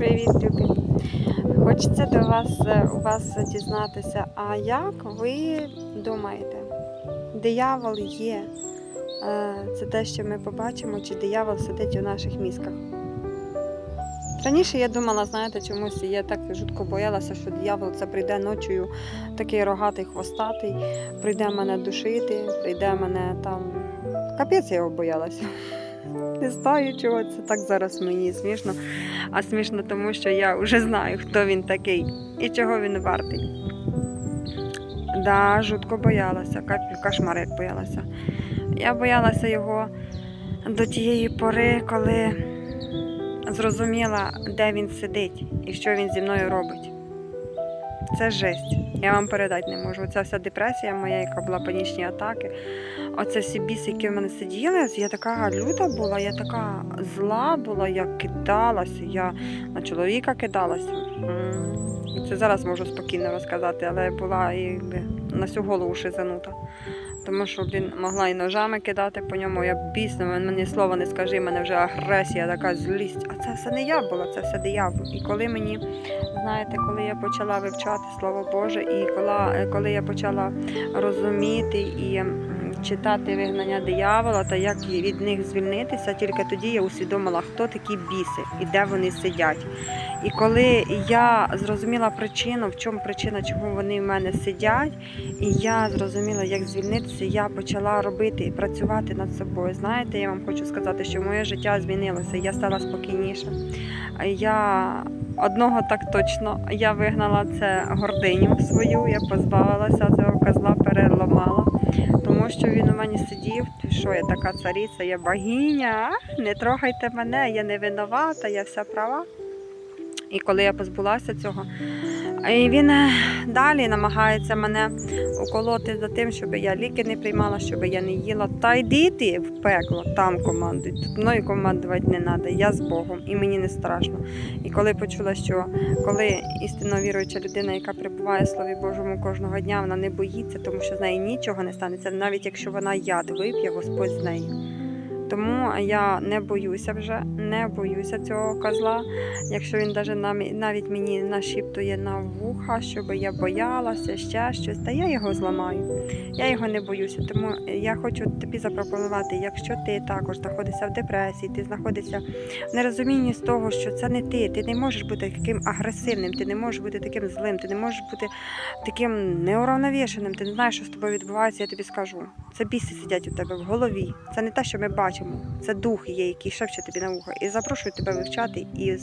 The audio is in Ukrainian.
Привіт, любі! Хочеться до вас е, у вас дізнатися, а як ви думаєте, диявол є? е, Це те, що ми побачимо, чи диявол сидить у наших мізках? Раніше я думала, знаєте, чомусь я так жутко боялася, що диявол це прийде ночою, такий рогатий хвостатий, прийде мене душити, прийде мене там. Капець я його боялася. Не знаю, чого це так зараз мені смішно. А смішно тому, що я вже знаю, хто він такий і чого він вартий. Да, жутко боялася, кошмар як боялася. Я боялася його до тієї пори, коли зрозуміла, де він сидить і що він зі мною робить. Це жесть. Я вам передати не можу. Оця вся депресія моя, яка була панічні атаки. Оце всі біси, які в мене сиділи, я така люта була, я така зла була, я кидалася, я на чоловіка кидалася. Це зараз можу спокійно розказати, але була якби на всю голову шизанута. Тому що блін, могла і ножами кидати по ньому. Я бісно, мені слова не скажи, мене вже агресія, така злість. А це все не я була, це все диявол. І коли мені, знаєте, коли я почала вивчати Слово Боже, і коли, коли я почала розуміти і читати вигнання диявола та як від них звільнитися, тільки тоді я усвідомила, хто такі біси і де вони сидять. І коли я зрозуміла причину, в чому причина, чому вони в мене сидять, і я зрозуміла, як звільнитися, я почала робити і працювати над собою. Знаєте, я вам хочу сказати, що моє життя змінилося, я стала спокійніша. Я одного так точно я вигнала це гординю свою, я позбавилася цього козла, переламала. Тому що він у мене сидів, що я така цариця, я богиня, не трогайте мене, я не винувата, я вся права. І коли я позбулася цього, і він е, далі намагається мене уколоти за тим, щоб я ліки не приймала, щоб я не їла. Та йди ти в пекло, там командуй. Тут мною командувати не треба, я з Богом, і мені не страшно. І коли почула, що коли істинно віруюча людина, яка перебуває в Слові Божому кожного дня, вона не боїться, тому що з нею нічого не станеться, навіть якщо вона яд вип'є, Господь з нею. Тому я не боюся вже, не боюся цього козла. Якщо він намі- навіть мені нашіптує на вуха, щоб я боялася, ще щось, та я його зламаю. Я його не боюся. Тому я хочу тобі запропонувати, якщо ти також знаходишся в депресії, ти знаходишся в нерозумінні з того, що це не ти, ти не можеш бути таким агресивним, ти не можеш бути таким злим, ти не можеш бути таким неуравновішеним, ти не знаєш, що з тобою відбувається, я тобі скажу. Це біси сидять у тебе в голові. Це не те, що ми бачимо. Це дух є, який шепче тобі на вухо. І запрошую тебе вивчати і